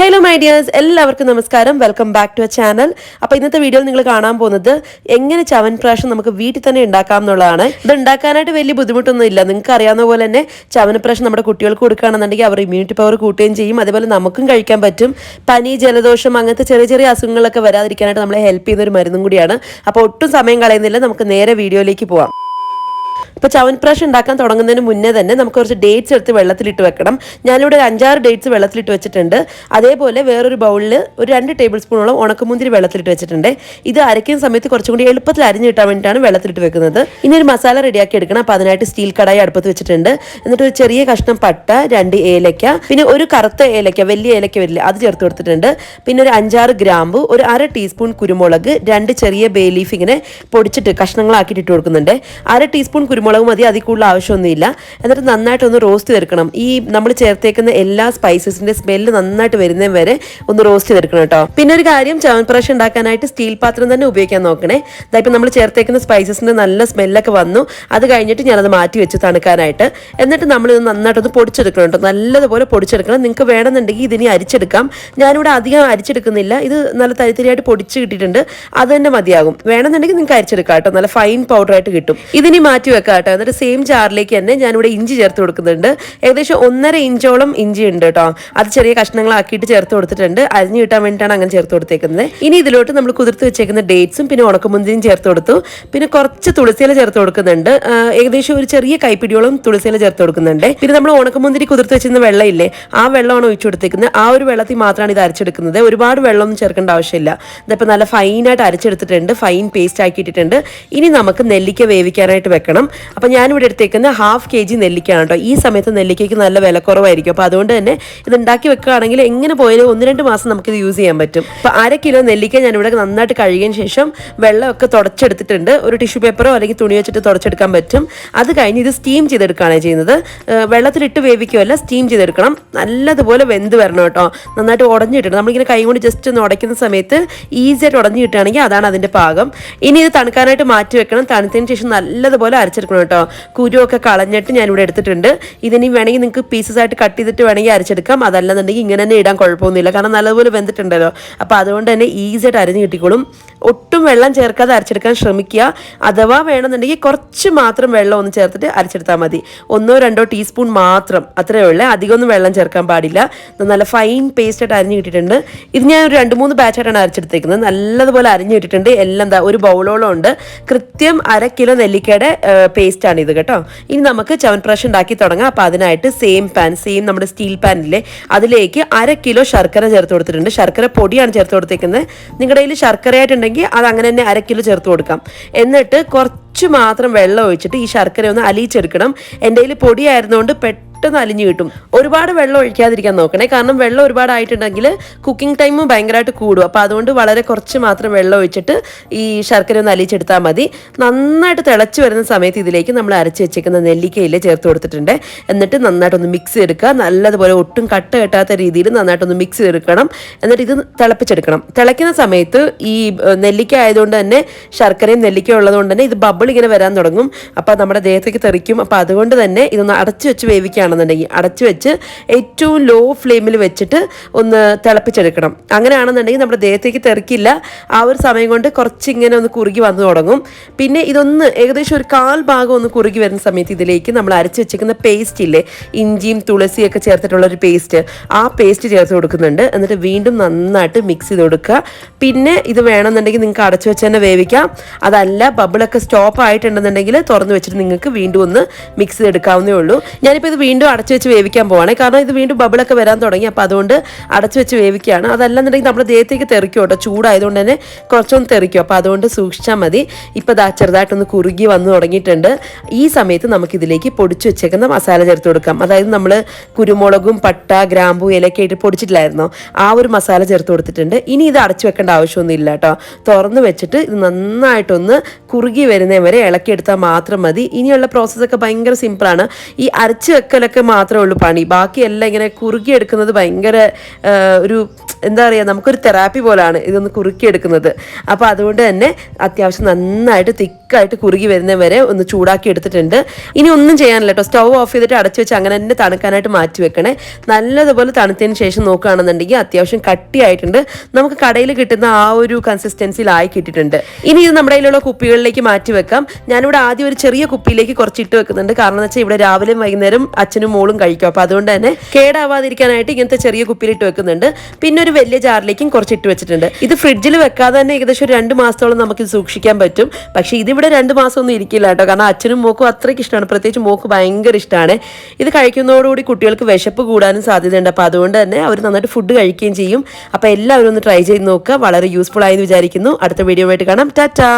Hello my dears എല്ലാവർക്കും നമസ്കാരം. Welcome back to a channel അപ്പോൾ ഇന്നത്തെ വീഡിയോയിൽ നിങ്ങൾ കാണാൻ പോകുന്നത് എങ്ങനെ ചവൻ പ്രാഷൻ നമുക്ക് വീട്ടിൽ തന്നെ ഉണ്ടാക്കാം എന്നുള്ളതാണ്. ഇത് ഉണ്ടാക്കാനായിട്ട് വലിയ ബുദ്ധിമുട്ടൊന്നും ഇല്ല. നിങ്ങൾക്ക് അറിയാവുന്ന പോലെ തന്നെ ചവനപ്രാഷൻ നമ്മുടെ കുട്ടികൾക്ക് കൊടുക്കുകയാണെന്നുണ്ടെങ്കിൽ അവർ ഇമ്മ്യൂണിറ്റി പവർ കൂട്ടുകയും ചെയ്യും. അതേപോലെ നമുക്കും കഴിക്കാൻ പറ്റും. പനി ജലദോഷം അങ്ങനത്തെ ചെറിയ ചെറിയ അസുഖങ്ങളൊക്കെ വരാതിരിക്കാനായിട്ട് നമ്മളെ ഹെൽപ്പ് ചെയ്യുന്ന ഒരു മരുന്നും കൂടിയാണ്. അപ്പോൾ ഒട്ടും സമയം കളയുന്നില്ല. നമുക്ക് നേരെ വീഡിയോയിലേക്ക് പോവാം. ഇപ്പോൾ ചവൻപ്രാശ് ഉണ്ടാക്കാൻ തുടങ്ങുന്നതിന് മുന്നേ തന്നെ നമുക്ക് കുറച്ച് ഡേറ്റ്സ് എടുത്ത് വെള്ളത്തിലിട്ട് വെക്കണം. ഞാനിവിടെ ഒരു അഞ്ചാറ് ഡേറ്റ്സ് വെള്ളത്തിലിട്ട് വെച്ചിട്ടുണ്ട്. അതേപോലെ വേറൊരു ബൗളിൽ ഒരു രണ്ട് ടേബിൾ സ്പൂണോളം ഉണക്കമുന്തിരി വെള്ളത്തിലിട്ട് വെച്ചിട്ടുണ്ട്. ഇത് അരയ്ക്കുന്ന സമയത്ത് കുറച്ചും കൂടി എളുപ്പത്തിൽ അരിഞ്ഞ് കിട്ടാൻ വേണ്ടിയിട്ടാണ് വെള്ളത്തിലിട്ട് വെക്കുന്നത്. ഇനി ഒരു മസാല റെഡിയാക്കി എടുക്കണം. അപ്പോൾ അതിനായിട്ട് സ്റ്റീൽ കടായി അടുപ്പത്ത് വെച്ചിട്ടുണ്ട്. എന്നിട്ട് ഒരു ചെറിയ കഷ്ണം പട്ട രണ്ട് ഏലക്ക പിന്നെ ഒരു കറുത്ത ഏലക്ക വലിയ ഏലക്ക വരില്ല അത് ചേർത്ത് കൊടുത്തിട്ടുണ്ട്. പിന്നെ ഒരു അഞ്ചാറ് ഗ്രാമ്പു ഒരു അര ടീസ്പൂൺ കുരുമുളക് രണ്ട് ചെറിയ ബേ ലീഫ് ഇങ്ങനെ പൊടിച്ചിട്ട് കഷ്ണങ്ങളാക്കിയിട്ട് ഇട്ട് കൊടുക്കുന്നുണ്ട്. അര ടീസ്പൂൺ കുരുമുളക് മതി അതിൽ കൂടുതൽ ആവശ്യമൊന്നുമില്ല. എന്നിട്ട് നന്നായിട്ടൊന്ന് റോസ്റ്റ് ചെയ്തെടുക്കണം. ഈ നമ്മൾ ചേർത്തേക്കുന്ന എല്ലാ സ്പൈസസിന്റെ സ്മെല്ല് നന്നായിട്ട് വരുന്നതും വരെ ഒന്ന് റോസ്റ്റ് ചെയ്തെടുക്കണം കേട്ടോ. പിന്നെ ഒരു കാര്യം ചവൻപ്രാശ് ഉണ്ടാക്കാനായിട്ട് സ്റ്റീൽ പാത്രം തന്നെ ഉപയോഗിക്കാൻ നോക്കണേ. ഇതായിപ്പോൾ നമ്മൾ ചേർത്തേക്കുന്ന സ്പൈസസിന്റെ നല്ല സ്മെല്ലൊക്കെ വന്നു. അത് കഴിഞ്ഞിട്ട് ഞാനത് മാറ്റി വെച്ച് തണുക്കാനായിട്ട്. എന്നിട്ട് നമ്മൾ ഇത് നന്നായിട്ടൊന്ന് പൊടിച്ചെടുക്കണം കേട്ടോ. നല്ലതുപോലെ പൊടിച്ചെടുക്കണം. നിങ്ങൾക്ക് വേണമെന്നുണ്ടെങ്കിൽ ഇതിനി അരിച്ചെടുക്കാം. ഞാനിവിടെ അധികം അരിച്ചെടുക്കുന്നില്ല. ഇത് നല്ല തരിത്തരിയായിട്ട് പൊടിച്ച് കിട്ടിയിട്ടുണ്ട്. അത് തന്നെ മതിയാകും. വേണമെന്നുണ്ടെങ്കിൽ നിങ്ങൾക്ക് അരിച്ചെടുക്കാം കേട്ടോ. നല്ല ഫൈൻ പൗഡർ ആയിട്ട് കിട്ടും. ഇതിനി മാറ്റി വെക്കാം കേട്ടോ. എന്നിട്ട് സെയിം ജാറിലേക്ക് തന്നെ ഞാനിവിടെ ഇഞ്ചി ചേർത്ത് കൊടുക്കുന്നുണ്ട്. ഏകദേശം ഒന്നര ഇഞ്ചോളം ഇഞ്ചി ഉണ്ട് കേട്ടോ. അത് ചെറിയ കഷ്ണങ്ങളാക്കിയിട്ട് ചേർത്ത് കൊടുത്തിട്ടുണ്ട്. അരിഞ്ഞു കിട്ടാൻ വേണ്ടിയിട്ടാണ് അങ്ങനെ ചേർത്ത് കൊടുത്തേക്കുന്നത്. ഇനി ഇതിലോട്ട് നമ്മൾ കുതിർത്ത് വെച്ചേക്കുന്ന ഡേറ്റ്സും പിന്നെ ഉണക്കമുന്തിരിയും ചേർത്ത് കൊടുത്തു. പിന്നെ കുറച്ച് തുളസിയില ചേർത്ത് കൊടുക്കുന്നുണ്ട്. ഏകദേശം ഒരു ചെറിയ കൈപ്പിടിയോളം തുളസിയില ചേർത്ത് കൊടുക്കുന്നുണ്ട്. പിന്നെ നമ്മൾ ഉണക്കമുന്തിരി കുതിർത്ത് വെച്ചിരുന്ന വെള്ളമില്ലേ ആ വെള്ളമാണ് ഒഴിച്ചു കൊടുത്തേക്കുന്നത്. ആ ഒരു വെള്ളത്തിൽ മാത്രമാണ് ഇത് അരച്ചെടുക്കുന്നത്. ഒരുപാട് വെള്ളമൊന്നും ചേർക്കേണ്ട ആവശ്യമില്ല. ഇതിപ്പോൾ നല്ല ഫൈനായിട്ട് അരച്ചെടുത്തിട്ടുണ്ട്. ഫൈൻ പേസ്റ്റ് ആക്കിയിട്ടുണ്ട് ഇനി നമുക്ക് നെല്ലിക്ക വേവിക്കാനായിട്ട് വെക്കണം. അപ്പോൾ ഞാനിവിടെ എടുത്തേക്കുന്ന ഹാഫ് കെ ജി നെല്ലിക്കയാണ് കേട്ടോ ഈ സമയത്ത് നെല്ലിക്കയ്ക്ക് നല്ല വിലക്കുറവായിരിക്കും. അപ്പോൾ അതുകൊണ്ട് തന്നെ ഇത് ഉണ്ടാക്കി വെക്കുകയാണെങ്കിൽ എങ്ങനെ പോയാലും ഒന്ന് രണ്ട് മാസം നമുക്കിത് യൂസ് ചെയ്യാൻ പറ്റും. അപ്പോൾ അര കിലോ നെല്ലിക്ക ഞാനിവിടെ നന്നായിട്ട് കഴുകിയതിന് ശേഷം വെള്ളമൊക്കെ തുടച്ചെടുത്തിട്ടുണ്ട്. ഒരു ടിഷ്യൂ പേപ്പറോ അല്ലെങ്കിൽ തുണി വെച്ചിട്ട് തുടച്ചെടുക്കാൻ പറ്റും. അത് കഴിഞ്ഞ് ഇത് സ്റ്റീം ചെയ്തെടുക്കുകയാണ് ചെയ്യുന്നത്. വെള്ളത്തിലിട്ട് വേവിക്കുമല്ല സ്റ്റീം ചെയ്തെടുക്കണം. നല്ലതുപോലെ വെന്ത് വരണം കേട്ടോ നന്നായിട്ട് ഉടഞ്ഞു നമ്മളിങ്ങനെ കൈ കൊണ്ട് ജസ്റ്റ് ഒന്ന് ഉടയ്ക്കുന്ന സമയത്ത് ഈസിയായിട്ട് ഉടഞ്ഞു കിട്ടുകയാണെങ്കിൽ അതാണ് അതിന്റെ പാകം. ഇനി ഇത് തണുക്കാനായിട്ട് മാറ്റി വെക്കണം. തണുത്തതിന് ശേഷം നല്ലതുപോലെ അരച്ചെടുക്കണം. കേട്ടോ. കുരുവൊക്കെ കളഞ്ഞിട്ട് ഇവിടെ എടുത്തിട്ടുണ്ട്. ഇതിനി വേണമെങ്കിൽ നിങ്ങൾക്ക് പീസസ് ആയിട്ട് കട്ട് ചെയ്തിട്ട് വേണമെങ്കിൽ അരച്ചെടുക്കാം. അതല്ലെന്നുണ്ടെങ്കിൽ ഇങ്ങനെ തന്നെ ഇടാൻ കുഴപ്പമൊന്നുമില്ല. കാരണം നല്ലപോലെ വെന്തിട്ടുണ്ടല്ലോ. അപ്പോൾ അതുകൊണ്ട് തന്നെ ഈസി ആയിട്ട് അരിഞ്ഞ് കിട്ടിക്കോളും. ഒട്ടും വെള്ളം ചേർക്കാതെ അരച്ചെടുക്കാൻ ശ്രമിക്കുക. അഥവാ വേണമെന്നുണ്ടെങ്കിൽ കുറച്ച് മാത്രം വെള്ളം ഒന്ന് ചേർത്തിട്ട് അരച്ചെടുത്താൽ മതി. ഒന്നോ രണ്ടോ ടീസ്പൂൺ മാത്രം. അത്രയേ ഉള്ളൂ. അധികമൊന്നും വെള്ളം ചേർക്കാൻ പാടില്ല. നല്ല ഫൈൻ പേസ്റ്റ് ആയിട്ട് അരിഞ്ഞ് കിട്ടിയിട്ടുണ്ട്. ഇത് ഞാൻ ഒരു രണ്ട് മൂന്ന് ബാച്ചായിട്ടാണ് അരച്ചെടുത്തേക്കുന്നത്. നല്ലതുപോലെ അരിഞ്ഞ് കിട്ടിയിട്ടുണ്ട്. എല്ലാം എന്താ ഒരു ബൗളോളം ഉണ്ട്. കൃത്യം അര കിലോ നെല്ലിക്കയുടെ പേസ്റ്റാണ് ഇത് കേട്ടോ. ഇനി നമുക്ക് ചവൻപ്രാശ് ഉണ്ടാക്കി തുടങ്ങാം. അപ്പോൾ അതിനായിട്ട് സെയിം പാൻ സെയിം നമ്മുടെ സ്റ്റീൽ പാനിലെ അതിലേക്ക് അര കിലോ ശർക്കര ചേർത്ത് കൊടുത്തിട്ടുണ്ട്. ശർക്കര പൊടിയാണ് ചേർത്ത് കൊടുത്തേക്കുന്നത്. നിങ്ങളുടെ കയ്യിൽ ശർക്കരയായിട്ടുണ്ടെങ്കിൽ അത് അങ്ങനെ തന്നെ അര കിലോ ചേർത്ത് കൊടുക്കാം. എന്നിട്ട് കുറച്ച് മാത്രം വെള്ളം ഒഴിച്ചിട്ട് ഈ ശർക്കര ഒന്ന് അലിയിച്ചെടുക്കണം. എന്റെ കയ്യിൽ പൊടിയായിരുന്നുകൊണ്ട് പെട്ടെന്ന് പെട്ടെന്ന് അലിഞ്ഞു കിട്ടും. ഒരുപാട് വെള്ളം ഒഴിക്കാതിരിക്കാൻ നോക്കണേ. കാരണം വെള്ളം ഒരുപാട് ആയിട്ടുണ്ടെങ്കിൽ കുക്കിംഗ് ടൈമും ഭയങ്കരമായിട്ട് കൂടും. അപ്പോൾ അതുകൊണ്ട് വളരെ കുറച്ച് മാത്രം വെള്ളം ഒഴിച്ചിട്ട് ഈ ശർക്കര ഒന്ന് അലിയിച്ചെടുത്താൽ മതി. നന്നായിട്ട് തിളച്ച് വരുന്ന സമയത്ത് ഇതിലേക്ക് നമ്മൾ അരച്ച് വെച്ചേക്കുന്ന നെല്ലിക്കയിൽ ചേർത്ത് കൊടുത്തിട്ടുണ്ട്. എന്നിട്ട് നന്നായിട്ടൊന്ന് മിക്സ് ചെയ്തെടുക്കുക നല്ലതുപോലെ ഒട്ടും കട്ട കെട്ടാത്ത രീതിയിൽ നന്നായിട്ടൊന്ന് മിക്സ് ചെയ്തെടുക്കണം എന്നിട്ട് ഇത് തിളപ്പിച്ചെടുക്കണം. തിളയ്ക്കുന്ന സമയത്ത് ഈ നെല്ലിക്ക ആയതുകൊണ്ട് തന്നെ ശർക്കരയും നെല്ലിക്കയും ഉള്ളതുകൊണ്ട് തന്നെ ഇത് ബബിൾ ഇങ്ങനെ വരാൻ തുടങ്ങും. അപ്പോൾ നമ്മുടെ ദേഹത്തേക്ക് തെറിക്കും. അപ്പോൾ അതുകൊണ്ട് തന്നെ ഇതൊന്ന് അടച്ചു വെച്ച് വേവിക്കുകയാണെന്നുണ്ടെങ്കിൽ അടച്ചു വെച്ച് ഏറ്റവും ലോ ഫ്ലെയിമിൽ വെച്ചിട്ട് ഒന്ന് തിളപ്പിച്ചെടുക്കണം. അങ്ങനെയാണെന്നുണ്ടെങ്കിൽ നമ്മുടെ ദേഹത്തേക്ക് തെറിക്കില്ല. ആ ഒരു സമയം കൊണ്ട് കുറച്ച് ഇങ്ങനെ ഒന്ന് കുറുകി വന്നു തുടങ്ങും. പിന്നെ ഇതൊന്ന് ഏകദേശം ഒരു കാൽ ഭാഗം ഒന്ന് കുറുകി വരുന്ന സമയത്ത് ഇതിലേക്ക് നമ്മൾ അരച്ച് വെച്ചേക്കുന്ന പേസ്റ്റ് ഇല്ലേ ഇഞ്ചിയും തുളസിയും ഒക്കെ ചേർത്തിട്ടുള്ള ഒരു പേസ്റ്റ് ആ പേസ്റ്റ് ചേർത്ത് കൊടുക്കുന്നുണ്ട്. എന്നിട്ട് വീണ്ടും നന്നായിട്ട് മിക്സ് ചെയ്ത് കൊടുക്കുക. പിന്നെ ഇത് വേണമെന്നുണ്ടെങ്കിൽ നിങ്ങൾക്ക് അടച്ചു വെച്ച് തന്നെ വേവിക്കാം. അതല്ല ബബിളൊക്കെ സ്റ്റോപ്പ് ആയിട്ടുണ്ടെന്നുണ്ടെങ്കിൽ തുറന്ന് വെച്ചിട്ട് നിങ്ങൾക്ക് വീണ്ടും ഒന്ന് മിക്സ് ചെയ്തെടുക്കാവുന്നേ ഉള്ളൂ. ഞാനിപ്പോൾ ഇത് വീണ്ടും അടച്ചു വെച്ച് വേവിക്കാൻ പോവാണ്. കാരണം ഇത് വീണ്ടും ബബിളൊക്കെ വരാൻ തുടങ്ങി. അപ്പോൾ അതുകൊണ്ട് അടച്ചു വെച്ച് വേവിക്കുകയാണ്. അതല്ലെന്നുണ്ടെങ്കിൽ നമ്മുടെ ദേഹത്തേക്ക് തെറിക്കും കേട്ടോ. ചൂടായതുകൊണ്ട് തന്നെ കുറച്ചൊന്ന് തെറിക്കും. അപ്പോൾ അതുകൊണ്ട് സൂക്ഷിച്ചാൽ മതി. ഇപ്പോൾ ദാ ചെറുതായിട്ടൊന്ന് കുറുകി വന്ന് തുടങ്ങിയിട്ടുണ്ട്. ഈ സമയത്ത് നമുക്കിതിലേക്ക് പൊടിച്ചു വെച്ചേക്കുന്ന മസാല ചേർത്ത് കൊടുക്കാം. അതായത് നമ്മൾ കുരുമുളകും പട്ട ഗ്രാമ്പു ഇലയൊക്കെ ആയിട്ട് പൊടിച്ചിട്ടില്ലായിരുന്നോ? ആ ഒരു മസാല ചേർത്ത് കൊടുത്തിട്ടുണ്ട്. ഇനി ഇത് അടച്ചു വെക്കേണ്ട ആവശ്യമൊന്നും ഇല്ല കേട്ടോ. തുറന്ന് വെച്ചിട്ട് ഇത് നന്നായിട്ടൊന്ന് കുറുകി വരുന്നേ വരെ ഇളക്കിയെടുത്താൽ മാത്രം മതി. ഇനിയുള്ള പ്രോസസ്സൊക്കെ ഭയങ്കര സിമ്പിളാണ് ഈ അരച്ച് വെക്കലൊക്കെ മാത്രമേ ഉള്ളൂ പണി. ബാക്കിയെല്ലാം ഇങ്ങനെ കുറുകിയെടുക്കുന്നത് ഭയങ്കര ഒരു എന്താ പറയുക നമുക്കൊരു തെറാപ്പി പോലാണ് ഇതൊന്ന് കുറുക്കിയെടുക്കുന്നത്. അപ്പോൾ അതുകൊണ്ട് തന്നെ അത്യാവശ്യം നന്നായിട്ട് തിക്ക് തിക്കായിട്ട് കുറുകി വരുന്നത് വരെ ഒന്ന് ചൂടാക്കി എടുത്തിട്ടുണ്ട്. ഇനി ഒന്നും ചെയ്യാനില്ല കേട്ടോ സ്റ്റവ് ഓഫ് ചെയ്തിട്ട് അടച്ചു വെച്ച് അങ്ങനെ തന്നെ തണുക്കാനായിട്ട് മാറ്റി വെക്കണേ. നല്ലതുപോലെ തണുത്തതിന് ശേഷം നോക്കുകയാണെന്നുണ്ടെങ്കിൽ അത്യാവശ്യം കട്ടിയായിട്ടുണ്ട്. നമുക്ക് കടയിൽ കിട്ടുന്ന ആ ഒരു കൺസിസ്റ്റൻസിയിലായി കിട്ടിയിട്ടുണ്ട്. ഇനി ഇത് നമ്മുടെ കയ്യിലുള്ള കുപ്പികളിലേക്ക് മാറ്റി വെക്കാം. ഞാനിവിടെ ആദ്യം ഒരു ചെറിയ കുപ്പിയിലേക്ക് കുറച്ച് ഇട്ട് വെക്കുന്നുണ്ട്. കാരണം വെച്ചാൽ ഇവിടെ രാവിലെയും വൈകുന്നേരം അച്ഛനും മോളും കഴിക്കും. അപ്പോൾ അതുകൊണ്ട് തന്നെ കേടാവാതിരിക്കാനായിട്ട് ഇങ്ങനത്തെ ചെറിയ കുപ്പിയിൽ ഇട്ട് വെക്കുന്നുണ്ട്. പിന്നെ ഒരു വലിയ ജാറിലേക്കും കുറച്ച് ഇട്ട് വെച്ചിട്ടുണ്ട്. ഇത് ഫ്രിഡ്ജിൽ വെക്കാതെ തന്നെ ഏകദേശം ഒരു രണ്ട് മാസത്തോളം നമുക്ക് സൂക്ഷിക്കാൻ പറ്റും. പക്ഷേ ഇതിവിടെ രണ്ട് മാസം ഒന്നും ഇരിക്കില്ല കേട്ടോ. കാരണം അച്ഛനും മോക്കും അത്രയ്ക്ക് ഇഷ്ടമാണ്. പ്രത്യേകിച്ച് മോക്ക് ഭയങ്കര ഇഷ്ടമാണ്. ഇത് കഴിക്കുന്നതോടുകൂടി കുട്ടികൾക്ക് വിശപ്പ് കൂടാനും സാധ്യതയുണ്ട്. അപ്പോൾ അതുകൊണ്ട് തന്നെ അവർ നന്നായിട്ട് ഫുഡ് കഴിക്കുകയും ചെയ്യും. അപ്പോൾ എല്ലാവരും ഒന്ന് ട്രൈ ചെയ്ത് നോക്കുക. വളരെ യൂസ്ഫുൾ ആയെന്ന് വിചാരിക്കുന്നു. അടുത്ത വീഡിയോ ആയിട്ട് കാണാം. ടാറ്റാ